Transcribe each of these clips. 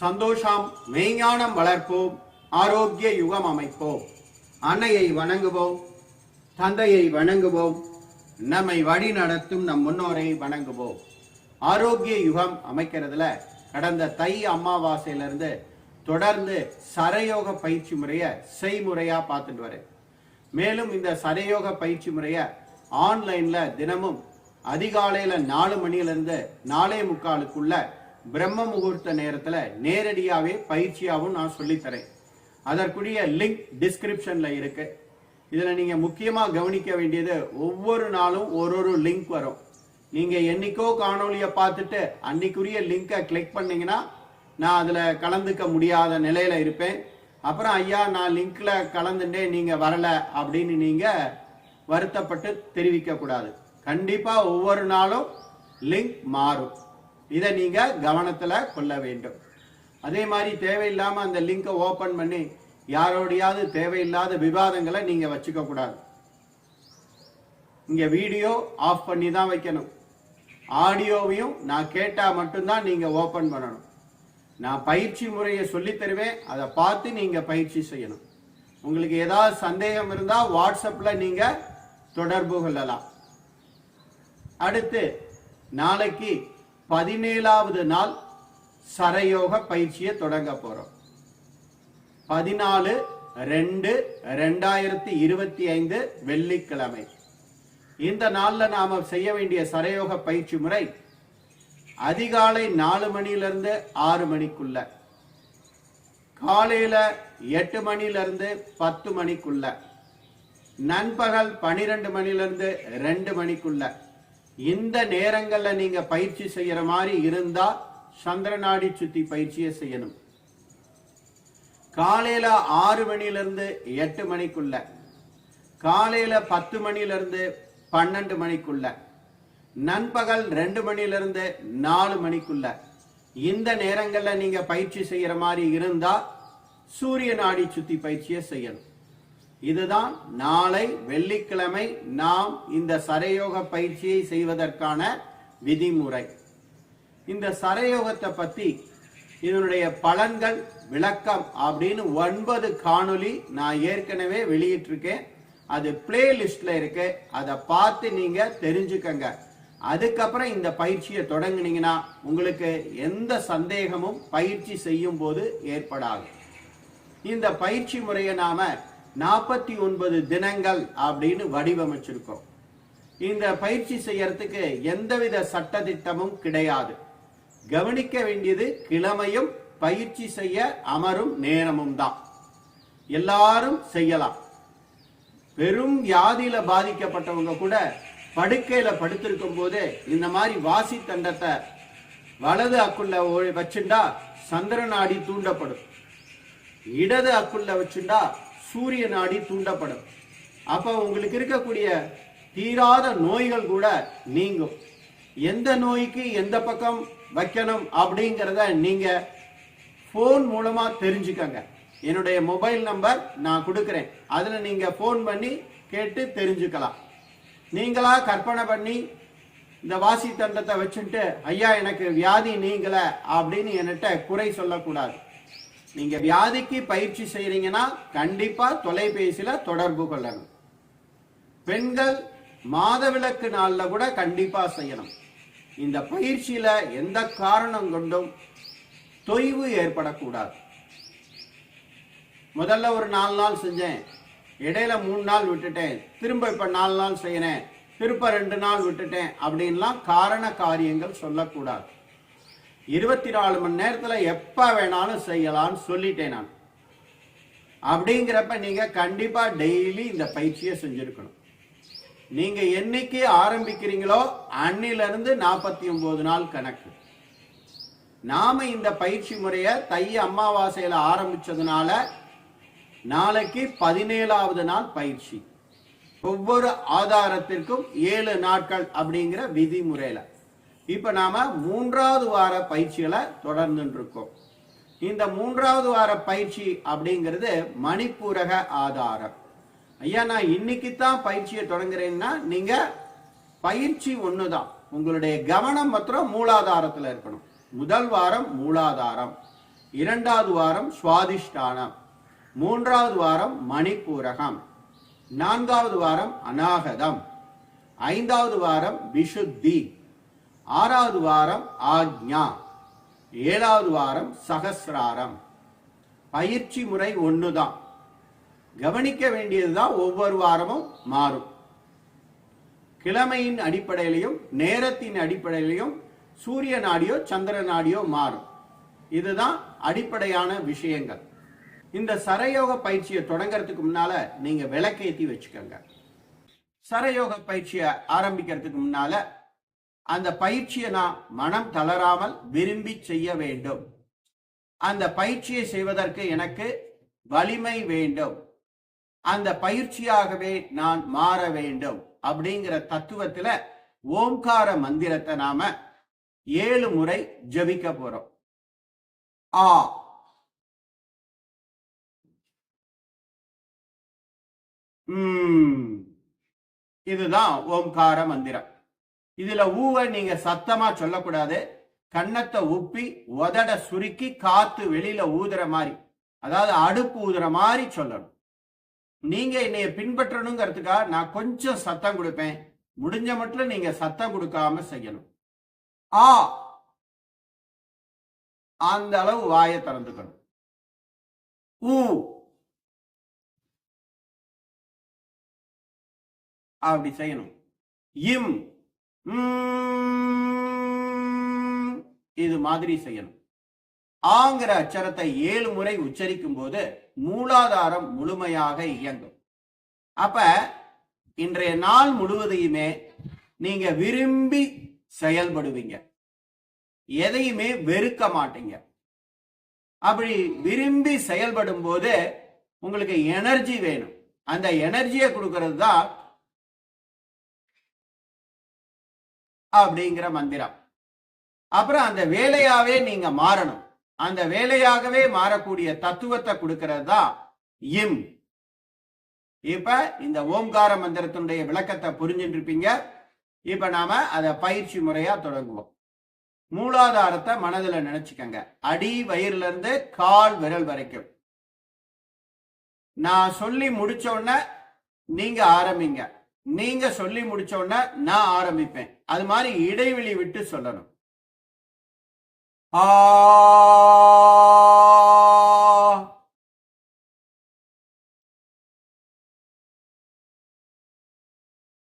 சந்தோஷம் மெய்ஞானம் வளர்ப்போம் ஆரோக்கிய யுகம் அமைப்போம். அன்னையை வணங்குவோம் தந்தையை வணங்குவோம் நம்மை வழி நடத்தும் நம் முன்னோரை வணங்குவோம். ஆரோக்கிய யுகம் அமைக்கிறதுல கடந்த தை அமாவாசையிலிருந்து தொடர்ந்து சரயோக பயிற்சி முறையை செய்முறையாக பார்த்துட்டு வரேன். மேலும் இந்த சரயோக பயிற்சி முறைய ஆன்லைனில் தினமும் அதிகாலையில் நாலு மணியிலேருந்து நாலே முக்காலுக்குள்ள பிரம்ம முகூர்த்த நேரத்துல நேரடியாவே பயிற்சியாகவும் நான் சொல்லித் தரேன் அதற்குரிய லிங்க் டிஸ்கிரிப்ஷன்ல இருக்கு. இதுல நீங்க முக்கியமா கவனிக்க வேண்டியது ஒவ்வொரு நாளும் ஒரு ஒரு லிங்க் வரும். நீங்க என்னைக்கோ காணொலியை பார்த்துட்டு அன்னைக்குரிய லிங்கை கிளிக் பண்ணீங்கன்னா நான் அதுல கலந்துக்க முடியாத நிலையில இருப்பேன். அப்புறம் ஐயா நான் லிங்க்ல கலந்துட்டே நீங்க வரல அப்படின்னு நீங்க வருத்தப்பட்டு தெரிவிக்க கூடாது கண்டிப்பா ஒவ்வொரு நாளும் லிங்க் மாறும். இதை நீங்கள் கவனத்தில் கொள்ள வேண்டும். அதே மாதிரி தேவையில்லாமல் அந்த லிங்கை ஓப்பன் பண்ணி யாரோடையாவது தேவையில்லாத விவாதங்களை நீங்கள் வச்சுக்க கூடாது. வீடியோ ஆஃப் பண்ணி தான் வைக்கணும். ஆடியோவையும் நான் கேட்டால் மட்டும்தான் நீங்கள் ஓப்பன் பண்ணணும். நான் பயிற்சி முறையை சொல்லித் தருவேன். அதை பார்த்து நீங்கள் பயிற்சி செய்யணும். உங்களுக்கு ஏதாவது சந்தேகம் இருந்தால் வாட்ஸ்அப்பில் நீங்கள் தொடர்பு கொள்ளலாம். அடுத்து நாளைக்கு பதினேழாவது நாள் சரயோக பயிற்சியை தொடங்க போறோம். பதினாலு ரெண்டு ரெண்டாயிரத்தி இருபத்தி ஐந்து வெள்ளிக்கிழமை. இந்த நாளில் நாம செய்ய வேண்டிய சரயோக பயிற்சி முறை அதிகாலை நாலு மணியிலிருந்து ஆறு மணிக்குள்ள காலையில எட்டு மணியிலிருந்து பத்து மணிக்குள்ள நண்பகல் பனிரெண்டு மணிலிருந்து ரெண்டு மணிக்குள்ள இந்த நேரங்கள்ல நீங்க பயிற்சி செய்யற மாதிரி இருந்தா சந்திரநாடி சுத்தி பயிற்சியை செய்யணும். காலையில ஆறு மணிலிருந்து எட்டு மணிக்குள்ள காலையில பத்து மணிலிருந்து பன்னெண்டு மணிக்குள்ள நண்பகல் ரெண்டு மணிலிருந்து நாலு மணிக்குள்ள இந்த நேரங்கள்ல நீங்க பயிற்சி செய்யற மாதிரி இருந்தா சூரிய நாடி சுத்தி பயிற்சியை செய்யணும். இதுதான் நாளை வெள்ளிக்கிழமை நாம் இந்த சரயோக பயிற்சியை செய்வதற்கான விதிமுறை. இந்த சரயோகத்தை பத்தி இதனுடைய பலன்கள் விளக்கம் அப்படின்னு ஒன்பது காணொளி நான் ஏற்கனவே வெளியிட்டிருக்கேன். அது பிளேலிஸ்ட்ல இருக்கு. அதை பார்த்து நீங்க தெரிஞ்சுக்கங்க. அதுக்கப்புறம் இந்த பயிற்சியை தொடங்குனீங்கன்னா உங்களுக்கு எந்த சந்தேகமும் பயிற்சி செய்யும் போது ஏற்படாது. இந்த பயிற்சி முறையை நாம நாற்பத்தி ஒன்பது தினங்கள் அப்படின்னு வடிவமைச்சிருக்கோம். இந்த பயிற்சி செய்யறதுக்கு எந்தவித சட்டதிட்டமும் கிடையாது. கவனிக்க வேண்டியது கிழமையும் பயிற்சி செய்ய அமரும் நேரமும் தான். எல்லாரும் செய்யலாம். பெரும் வியாதியில பாதிக்கப்பட்டவங்க கூட படுக்கையில படுத்திருக்கும் போது இந்த மாதிரி வாசி தண்டத்தை வலது அக்குள்ள வச்சுண்டா சந்திரநாடி தூண்டப்படும். இடது அக்குள்ள வச்சுண்டா சூரிய நாடி தூண்டப்படும். அப்போ உங்களுக்கு இருக்கக்கூடிய தீராத நோய்கள் கூட நீங்கும். எந்த நோய்க்கு எந்த பக்கம் வைக்கணும் அப்படிங்கிறத நீங்க ஃபோன் மூலமா தெரிஞ்சுக்கங்க. என்னுடைய மொபைல் நம்பர் நான் கொடுக்குறேன். அதில் நீங்க ஃபோன் பண்ணி கேட்டு தெரிஞ்சுக்கலாம். நீங்களா கற்பனை பண்ணி இந்த வாசி தண்டத்தை வச்சுட்டு ஐயா எனக்கு வியாதி நீங்கள அப்படின்னு என்கிட்ட குறை சொல்லக்கூடாது. நீங்க வியாதிக்கு பயிற்சி செய்கிறீங்கன்னா கண்டிப்பா தொலைபேசியில தொடர்பு கொள்ளணும். பெண்கள் மாதவிலக்கு நாள்ல கூட கண்டிப்பா செய்யணும். இந்த பயிற்சியில எந்த காரணம் கொண்டும் தொய்வு ஏற்படக்கூடாது. முதல்ல ஒரு நாலு நாள் செஞ்சேன். இடையில மூணு நாள் விட்டுட்டேன். திரும்ப இப்ப நாலு நாள் செய்யறேன். திருப்ப ரெண்டு நாள் விட்டுட்டேன். அப்படின்லாம் காரண காரியங்கள் சொல்லக்கூடாது. இருபத்தி நாலு மணி நேரத்தில் எப்போ வேணாலும் செய்யலாம்னு சொல்லிட்டேன் நான். அப்படிங்கிறப்ப நீங்கள் கண்டிப்பாக டெய்லி இந்த பயிற்சியை செஞ்சுருக்கணும். நீங்கள் என்னைக்கு ஆரம்பிக்கிறீங்களோ அன்னிலிருந்து நாற்பத்தி ஒம்பது நாள் கணக்கு. நாம் இந்த பயிற்சி முறையை தை அமாவாசையில் ஆரம்பித்ததுனால நாளைக்கு பதினேழாவது நாள் பயிற்சி. ஒவ்வொரு ஆதாரத்திற்கும் ஏழு நாட்கள் அப்படிங்கிற விதிமுறையில். இப்போ நாம மூன்றாவது வார பயிற்சிகளை தொடர்ந்துட்டு இருக்கோம் இந்த மூன்றாவது வார பயிற்சி அப்படிங்கிறது மணிப்பூரக ஆதாரம். ஐயா நான் இன்னைக்கு தான் பயிற்சியை தொடங்குறேன்னா நீங்க பயிற்சி ஒண்ணுதான். உங்களுடைய கவனம் மாத்திரம் மூலாதாரத்துல இருக்கணும். முதல் வாரம் மூலாதாரம். இரண்டாவது வாரம் சுவாதிஷ்டானம். மூன்றாவது வாரம் மணிப்பூரகம். நான்காவது வாரம் அநாகதம். ஐந்தாவது வாரம் விஷுத்தி ஆறாவது வாரம் ஆக்ஞா. ஏழாவது வாரம் சகசிராரம். பயிற்சி முறை ஒண்ணுதான். கவனிக்க வேண்டியதுதான் ஒவ்வொரு வாரமும் மாறும். கிழமையின் அடிப்படையிலையும் நேரத்தின் அடிப்படையிலையும் சூரிய நாடியோ சந்திர நாடியோ மாறும். இதுதான் அடிப்படையான விஷயங்கள். இந்த சரயோக பயிற்சியை தொடங்கிறதுக்கு முன்னால நீங்க விளக்கேத்தி வச்சுக்கோங்க. சரயோக பயிற்சியை ஆரம்பிக்கிறதுக்கு முன்னால அந்த பயிற்சியை நான் மனம் தளராமல் விரும்பி செய்ய வேண்டும். அந்த பயிற்சியை செய்வதற்கு எனக்கு வலிமை வேண்டும். அந்த பயிற்சியாகவே நான் மாற வேண்டும் அப்படிங்கிற தத்துவத்துல ஓம்கார மந்திரத்தை நாம ஏழு முறை ஜபிக்க போறோம். ஆ. இதுதான் ஓம்கார மந்திரம். இதுல ஊவை நீங்க சத்தமா சொல்லக்கூடாது. கன்னத்தை உப்பி உதட சுருக்கி காத்து வெளியில ஊதுற மாதிரி அதாவது அடுப்பு ஊதுற மாதிரி சொல்லணும். நீங்க என்னைய பின்பற்றணுங்கிறதுக்காக நான் கொஞ்சம் சத்தம் கொடுப்பேன். முடிஞ்ச மட்டும் நீங்க சத்தம் கொடுக்காம செய்யணும். ஆ. அந்த அளவு வாயை திறந்துக்கணும். ஊ. அப்படி செய்யணும். இம். இது மாதிரி செய்யணும். ஆங்கிற அச்சரத்தை ஏழு முறை உச்சரிக்கும் போது மூலாதாரம் முழுமையாக இயங்கும். அப்ப இன்றைய நாள் முழுவதையுமே நீங்க விரும்பி செயல்படுவீங்க. எதையுமே வெறுக்க மாட்டீங்க. அப்படி விரும்பி செயல்படும் போது உங்களுக்கு எனர்ஜி வேணும். அந்த எனர்ஜியை கொடுக்கறது தான் அப்படிங்கிற மந்திரம். அப்புறம் அந்த வேலையாவே நீங்க மாறணும். அந்த வேலையாகவே மாறக்கூடிய தத்துவத்தை கொடுக்கிறது தான் இம். இப்ப இந்த ஓம்கார மந்திரத்தினுடைய விளக்கத்தை புரிஞ்சுட்டு இருப்பீங்க இப்ப நாம அதை பயிற்சி முறையா தொடங்குவோம். மூலாதாரத்தை மனதுல நினைச்சுக்கங்க. அடி வயிறுல இருந்து கால் விரல் வரைக்கும். நான் சொல்லி முடிச்ச உடனே நீங்க ஆரம்பிங்க. நீங்க சொல்லி முடிச்ச உடனே நான் ஆரம்பிப்பேன். அது மாதிரி இடைவெளி விட்டு சொல்லணும். ஆ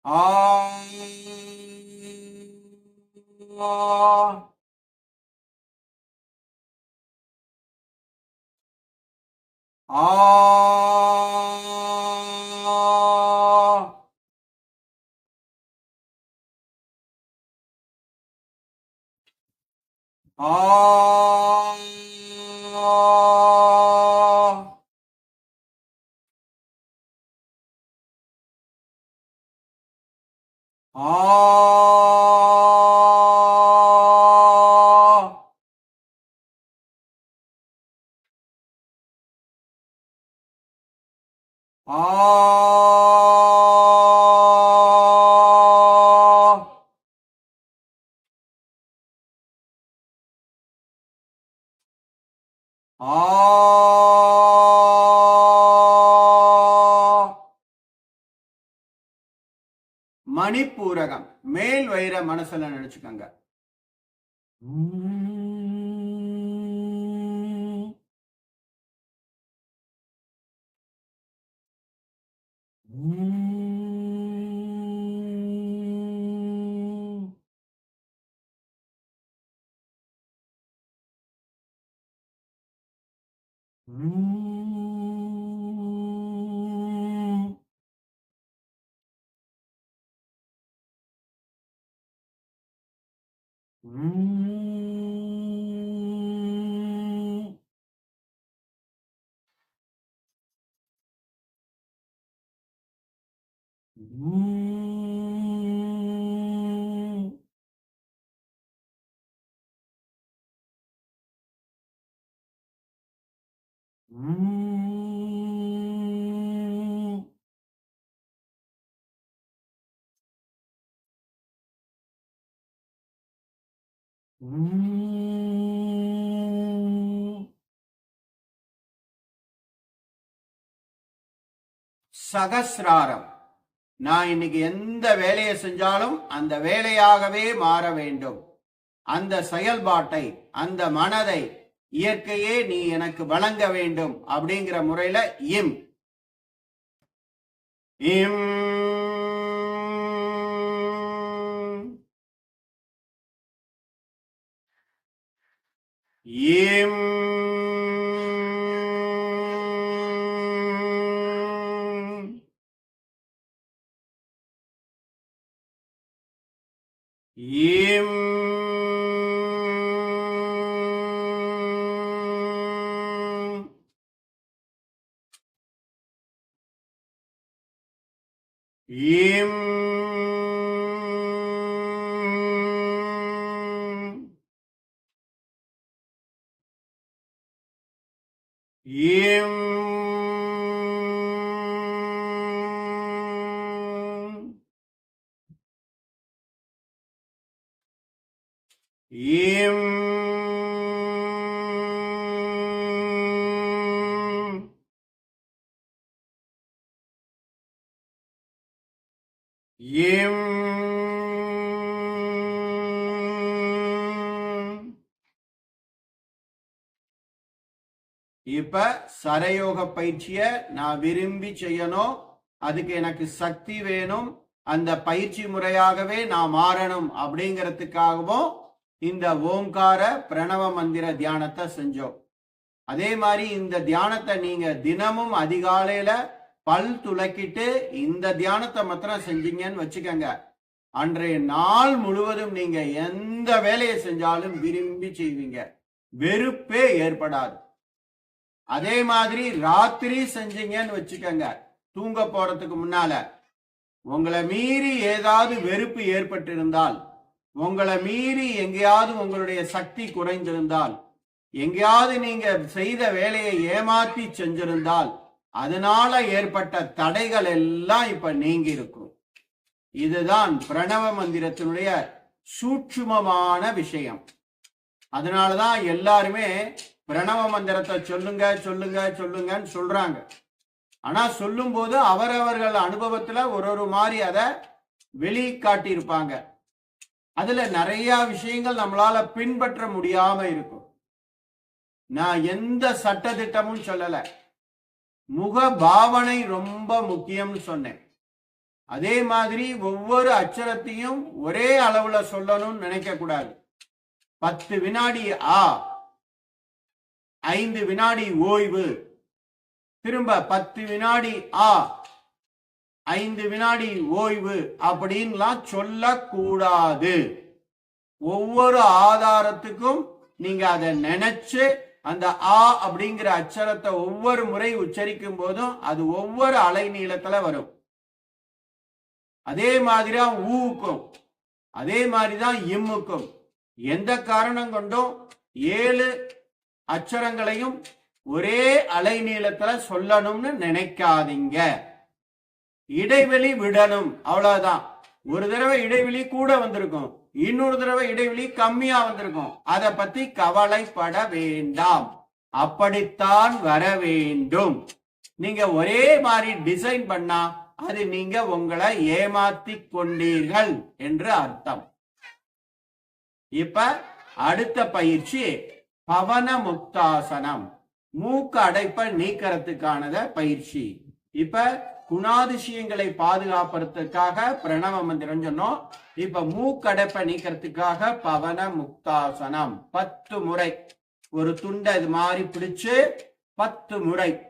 ஆ ஆ ஆ ஆ ஆ ஆ. மணிப்பூரகம். மேல் வயிற மனசுல நினைச்சுக்கோங்க. சகசிராரம். நான் இன்னைக்கு எந்த வேலையை செஞ்சாலும் அந்த வேலையாகவே மாற வேண்டும். அந்த செயல்பாட்டை அந்த மனதை இயற்கையே நீ எனக்கு வழங்க வேண்டும் அப்படிங்கிற முறையில இம். இம். இம். இம் இம் இப்ப சரயோக பயிற்சிய நான் விரும்பி செய்யணும். அதுக்கு எனக்கு சக்தி வேணும். அந்த பயிற்சி முறையாகவே நான் மாறணும் அப்படிங்கிறதுக்காகவும் இந்த ஓங்கார பிரணவ மந்திர தியானத்தை செஞ்சோம். அதே மாதிரி இந்த தியானத்தை நீங்க தினமும் அதிகாலையில பல் துலக்கிட்டு இந்த தியானத்தை மாத்திரம் செஞ்சீங்கன்னு வச்சுக்கோங்க. அன்றைய நாள் முழுவதும் நீங்க எந்த வேலையை செஞ்சாலும் விரும்பி செய்வீங்க. வெறுப்பே ஏற்படாது. அதே மாதிரி ராத்திரி செஞ்சீங்கன்னு வச்சுக்கோங்க. தூங்க போறதுக்கு முன்னால உங்களை மீறி ஏதாவது வெறுப்பு ஏற்பட்டிருந்தால் உங்களை மீறி எங்கேயாவது உங்களுடைய சக்தி குறைந்திருந்தால் எங்கேயாவது நீங்க செய்த வேலையை ஏமாற்றி செஞ்சிருந்தால் அதனால ஏற்பட்ட தடைகள் எல்லாம் இப்ப நீங்கி இருக்கும் இதுதான் பிரணவ மந்திரத்தினுடைய சூட்சுமமான விஷயம். அதனாலதான் எல்லாருமே பிரணவ மந்திரத்தை சொல்லுங்க சொல்லுங்க சொல்லுங்கன்னு சொல்றாங்க. ஆனா சொல்லும்போது அவரவர்கள் அனுபவத்துல ஒரு ஒரு மாதிரி அதை வெளி காட்டியிருப்பாங்க அதுல நிறைய விஷயங்கள் நம்மளால பின்பற்ற முடியாம இருக்கும். நான் எந்த சட்ட திட்டமும் சொல்லல. முக பாவனை ரொம்ப முக்கியம்னு சொன்னேன். அதே மாதிரி ஒவ்வொரு அச்சரத்தையும் ஒரே அளவுல சொல்லணும்னு நினைக்க கூடாது. பத்து வினாடி ஆ ஐந்து வினாடி ஓய்வு. திரும்ப பத்து வினாடி ஆ ஐந்து வினாடி ஓய்வு அப்படின்லாம் சொல்லக்கூடாது. ஒவ்வொரு ஆதாரத்துக்கும் நீங்க அதை நினைச்சு அந்த ஆ அப்படிங்கிற அச்சரத்தை ஒவ்வொரு முறை உச்சரிக்கும் போதும் அது ஒவ்வொரு அலை நீளத்துல வரும். அதே மாதிரிதான் ஊவுக்கும். அதே மாதிரிதான் இம்முக்கும். எந்த காரணம் கொண்டும் ஏழு அச்சரங்களையும் ஒரே அலை நீளத்துல சொல்லணும்னு நினைக்காதீங்க. இடைவெளி விடணும். அவ்வளவுதான். ஒரு தடவை இடைவெளி கூட வந்திருக்கும். இன்னொரு தடவை இடைவெளி கம்மியா வந்திருக்கும். அதை பத்தி கவலைப்பட வேண்டாம். அப்படித்தான் வர வேண்டும். நீங்க ஒரே மாதிரி டிசைன் பண்ணா அது நீங்க உங்களை ஏமாத்தி கொண்டீர்கள் என்று அர்த்தம். இப்ப அடுத்த பயிற்சி பவன முக்தாசனம் மூக்கு அடைப்ப நீக்கிறதுக்கானத பயிற்சி. இப்ப குணாதிசயங்களை பாதுகாப்பதற்காக பிரணவ மந்திரம் சொன்னோம். இப்ப மூக்கடைப்பை நீக்கிறதுக்காக பவன முக்தாசனம். பத்து முறை. ஒரு துண்டை இது மாதிரி பிடிச்சு பத்து முறை.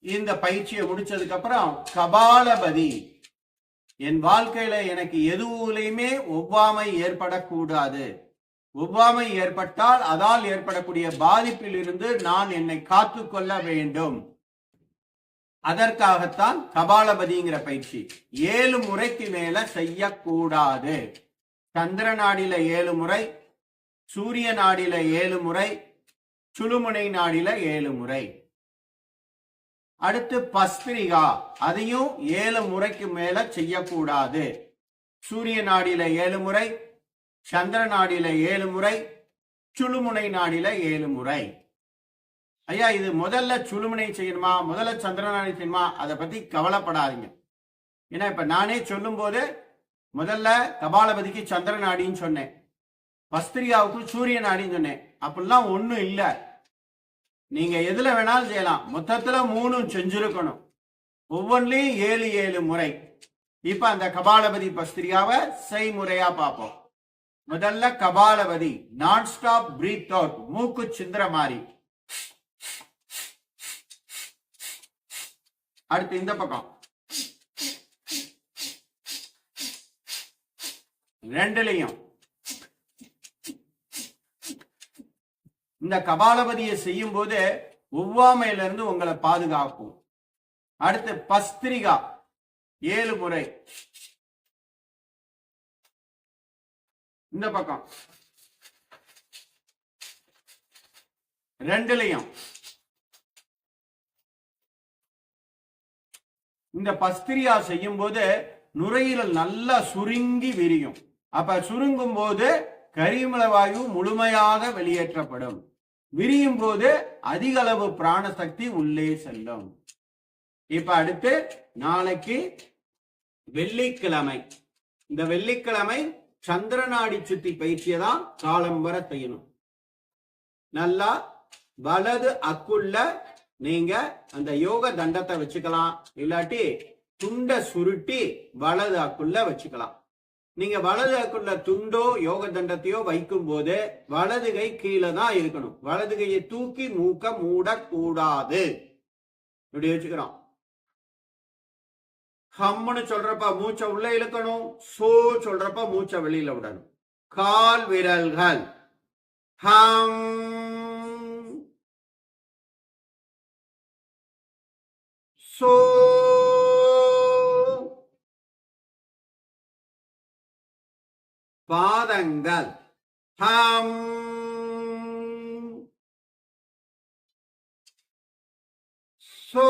இந்த பயிற்சியை முடிச்சதுக்கு அப்புறம் கபாலபதி. என் வாழ்க்கையில எனக்கு எதுவுலையுமே ஒவ்வாமை ஏற்படக்கூடாது. ஒவ்வாமை ஏற்பட்டால் அதால் ஏற்படக்கூடிய பாதிப்பில் இருந்து நான் என்னை காத்துக்கொள்ள வேண்டும். அதற்காகத்தான் கபாலபதிங்கிற பயிற்சி ஏழு முறைக்கு மேல செய்யக்கூடாது. சந்திர நாடில ஏழு முறை சூரிய நாடில ஏழு முறை சுழுமுனை நாடில ஏழு முறை. அடுத்து பஸ்பிரிகா அதையும் ஏழு முறைக்கு மேல செய்யக்கூடாது. சூரிய நாடியில ஏழு முறை சந்திர நாடியில ஏழு முறை சுழுமுனை நாடியில ஏழு முறை. ஐயா இது முதல்ல சுழுமுனை செய்யணுமா? முதல்ல சந்திர நாடி செய்யணுமா? அதை பத்தி கவலைப்படாதீங்க. ஏன்னா இப்ப நானே சொல்லும் போது முதல்ல கபாலபதிக்கு சந்திர நாடின்னு சொன்னேன். பஸ்திரியாவுக்கு சூரிய நாடின்னு சொன்னேன். அப்படிலாம் ஒண்ணும் இல்லை. நீங்க எதுல வேணாலும் செய்யலாம். மொத்தத்துல மூணும் செஞ்சிருக்கணும். ஒவ்வொன்றிலையும் ஏழு ஏழு முறை. இப்ப அந்த கபாலபதி பஸ்திரியாவை செய்முறையா பார்ப்போம். முதல்ல கபாலபதி நான் ஸ்டாப் பிரீத் அவுட் மூக்கு சிந்திர மாதிரி அடுத்து இந்த பக்கம். ரெண்டுலையும். இந்த கபாலபதியை செய்யும் போது ஒவ்வாமையில இருந்து உங்களை பாதுகாக்கும் அடுத்து பஸ்திரிகா ஏழு முறை. இந்த பக்கம். ரெண்டுலையும். இந்த பஸ்திரியா செய்யும் போது நுரையீரல் நல்லா சுருங்கி விரியும். அப்ப சுருங்கும் போது கரிமல வாயு முழுமையாக வெளியேற்றப்படும். விரியும் போது அதிக அளவு பிராணசக்தி உள்ளே செல்லும். இப்ப அடுத்து நாளைக்கு வெள்ளிக்கிழமை. இந்த வெள்ளிக்கிழமை சந்திரநாடி சுத்தி பயிற்சியை தான் காலம் வர செய்யணும். நல்லா வலது அக்குள்ள நீங்க அந்த யோக தண்டத்தை வச்சுக்கலாம். இல்லாட்டி துண்டை சுருட்டி வலது அக்குள்ள வச்சுக்கலாம். நீங்க வலது அக்குள்ள துண்டோ யோக தண்டத்தையோ வைக்கும் போது வலது கை கீழே தான் இருக்கணும். வலது கையை தூக்கி மூக்க மூடக்கூடாது. இப்படி வச்சுக்கிறோம். ஹம்னு சொல்றப்ப மூச்சை உள்ள இழுக்கணும். சோ சொல்றப்ப மூச்சை வெளியில விடணும். கால் விரல்கள். ஹம். சோ பாதங்கள். ஹம். சோ.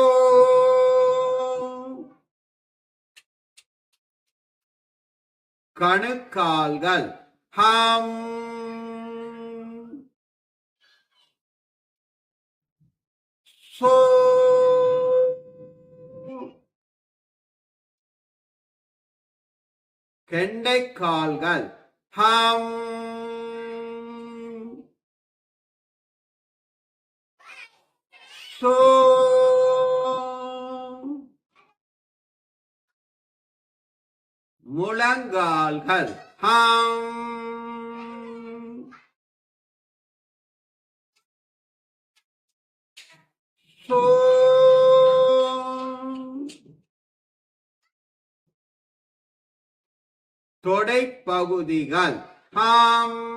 கணுக்கால்கள். ஹம். சோ. கெண்டைக்கால்கள். ஹம் சோ முழங்கால்கள் ஹம் தொடைப்பகுதிகள். ஹம்.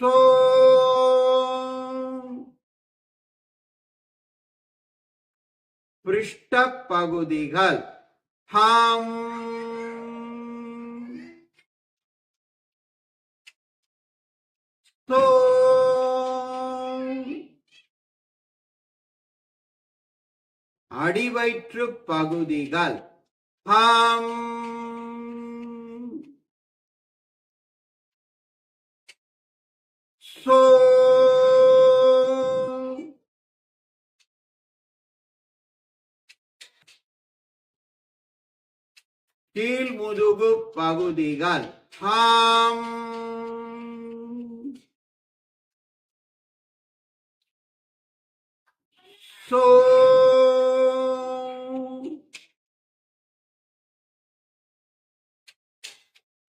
சோ. பிருஷ்ட பகுதிகள் ஹம். சோ. அடிவயிற்று பகுதிகள். ஹம் சோ. கீழ் முதுகு பகுதிகள். ஹம் சோ.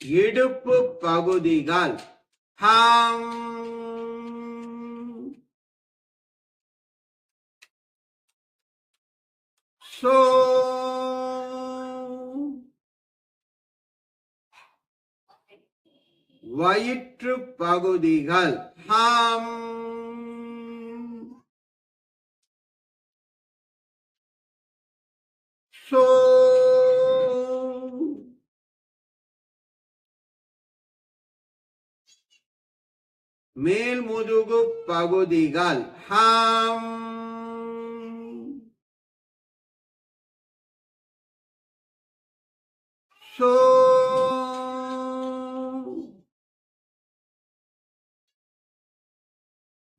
இடுப்பு பகுதிகள். ஹம். சோ. வயிற்று பகுதிகள். ஹம். சோ. மேல் முதுகு பகுதிகள் ஹாம் சோ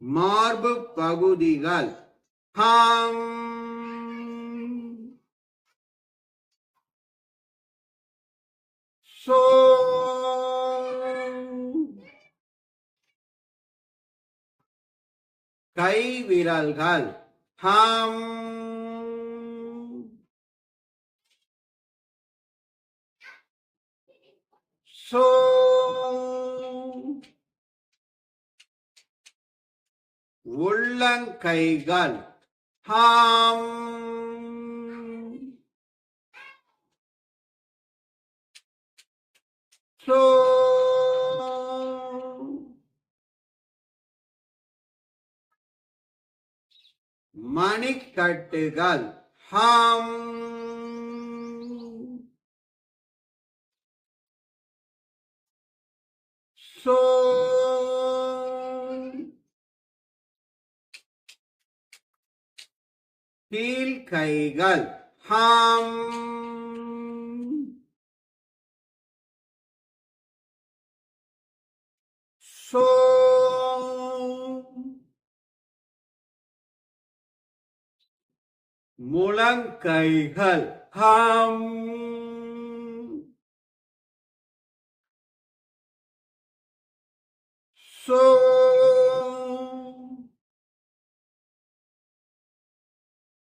மார்பு பகுதிகள் ஹாம் சோ கை விரல்கள். ஹம். சோ. உள்ளங்கைகள். ஹாம். சோ. மணிக்கட்டுகள் ஹம் சோ கீழ் கைகள் ஹம் சோ முழங்கைகள் ஹம் சோ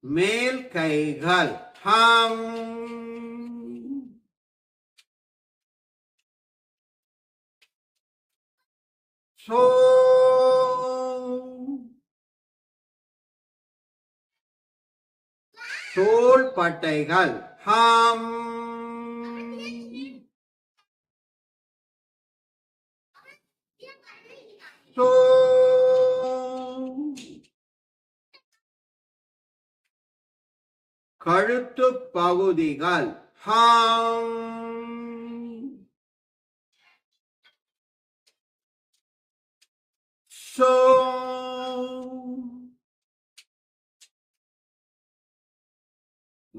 மேல் கைகள் ஹம் சோ தோள் பட்டைகள். ஹம். சோ கழுத்து பகுதிகள். ஹம்.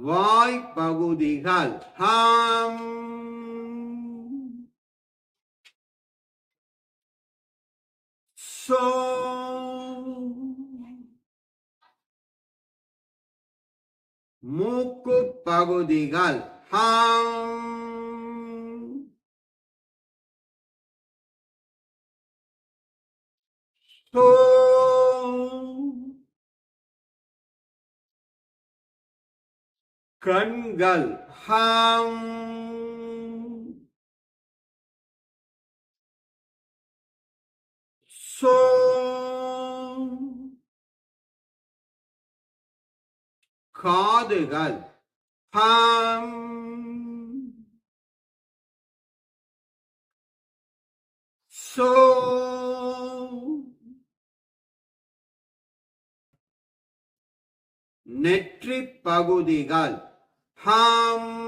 வாய் பகுதிகள். ஹாம். சோ. மூக்கு பகுதிகள். ஹாம். சோ. கண்கள். ஹம். சோ. காதுகள். ஹம். சோ. நெற்றி பகுதிகள். ஹம்.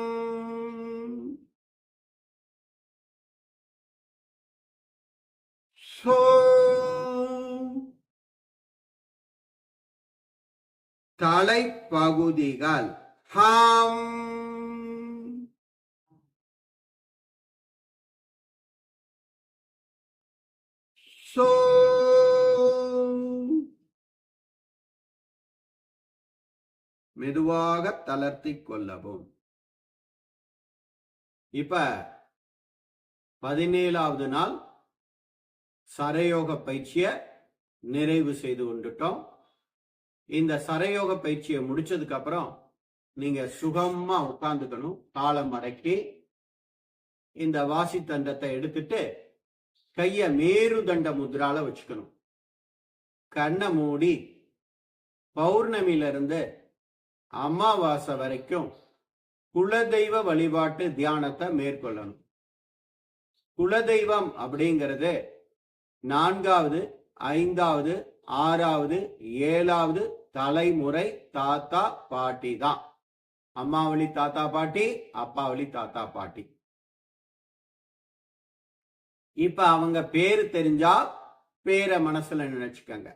சோ. தலைப்பகுதிகள். ஹம். சோ. மெதுவாக தளர்த்தி கொள்ளவும். இப்ப பதினேழாவது நாள் சரயோக பயிற்சியை நிறைவு செய்து கொண்டுட்டோம். இந்த சரயோக பயிற்சியை முடிச்சதுக்கு அப்புறம் நீங்க சுகமா உட்கார்ந்துக்கணும். தாளம் மடக்கி இந்த வாசி தண்டத்தை எடுத்துட்டு கைய மேருதண்ட முத்ரால வச்சுக்கணும். கண்ணை மூடி பௌர்ணமியில இருந்து அமாவாசை வரைக்கும் குலதெய்வ வழிபாட்டு தியானத்தை மேற்கொள்ளணும். குலதெய்வம் அப்படிங்கிறது நான்காவது ஐந்தாவது ஆறாவது ஏழாவது தலைமுறை தாத்தா பாட்டி தான். அம்மாவளி தாத்தா பாட்டி அப்பா வழி தாத்தா பாட்டி. இப்ப அவங்க பேரு தெரிஞ்சா பேரை மனசுல நினைச்சுக்கங்க.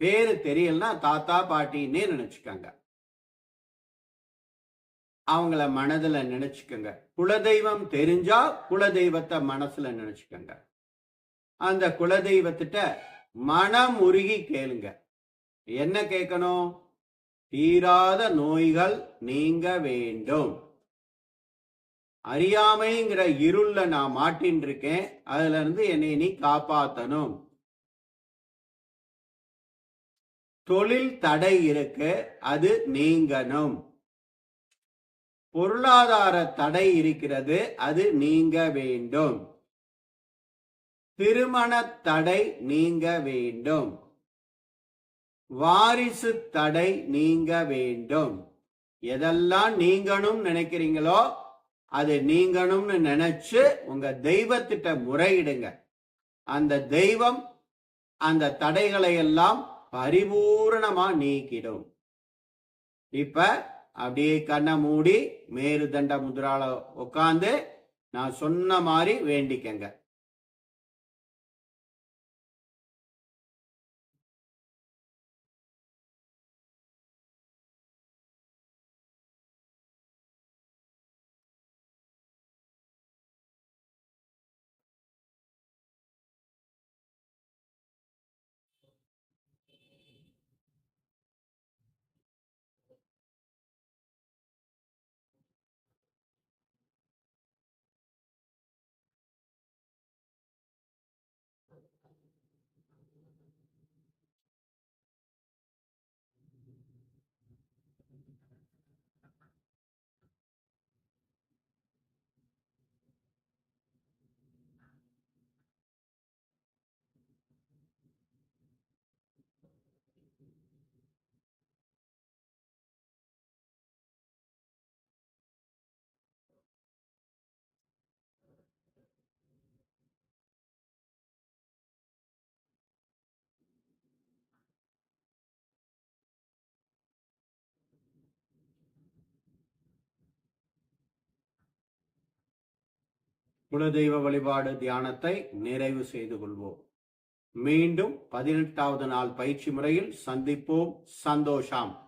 பேரு தெரியலன்னா தாத்தா பாட்டின்னே நினைச்சுக்கங்க. அவங்கள மனதில் நினைச்சுக்கோங்க. குலதெய்வம் தெரிஞ்சா குலதெய்வத்தை மனசுல நினைச்சுக்கோங்க. அந்த குலதெய்வத்திட்ட மனம் உருகி கேளுங்க. என்ன கேட்கணும்? தீராத நோய்கள் நீங்க வேண்டும். அறியாமைங்கிற இருள்ல நான் மாட்டின் இருக்கேன் அதுல இருந்து என்னை நீ காப்பாத்தணும். தொழில் தடை இருக்கு. அது நீங்கணும். பொருளாதார தடை இருக்கிறது அது நீங்க வேண்டும். திருமண தடை நீங்க வேண்டும். வாரிசு தடை நீங்க வேண்டும். எதெல்லாம் நீங்கணும் நினைக்கிறீங்களோ அது நீங்கணும்னு நினைச்சு உங்க தெய்வத்திட்ட முறையிடுங்க. அந்த தெய்வம் அந்த தடைகளை எல்லாம் பரிபூரணமா நீக்கிடும். இப்ப அப்படியே கண்ணை மூடி மேரு தண்ட உட்காந்து நான் சொன்ன மாதிரி வேண்டிக்கங்க. குலதெய்வ வழிபாடு தியானத்தை நிறைவு செய்து கொள்வோம். மீண்டும் பதினெட்டாவது நாள் பயிற்சி முறையில் சந்திப்போம். சந்தோஷம்.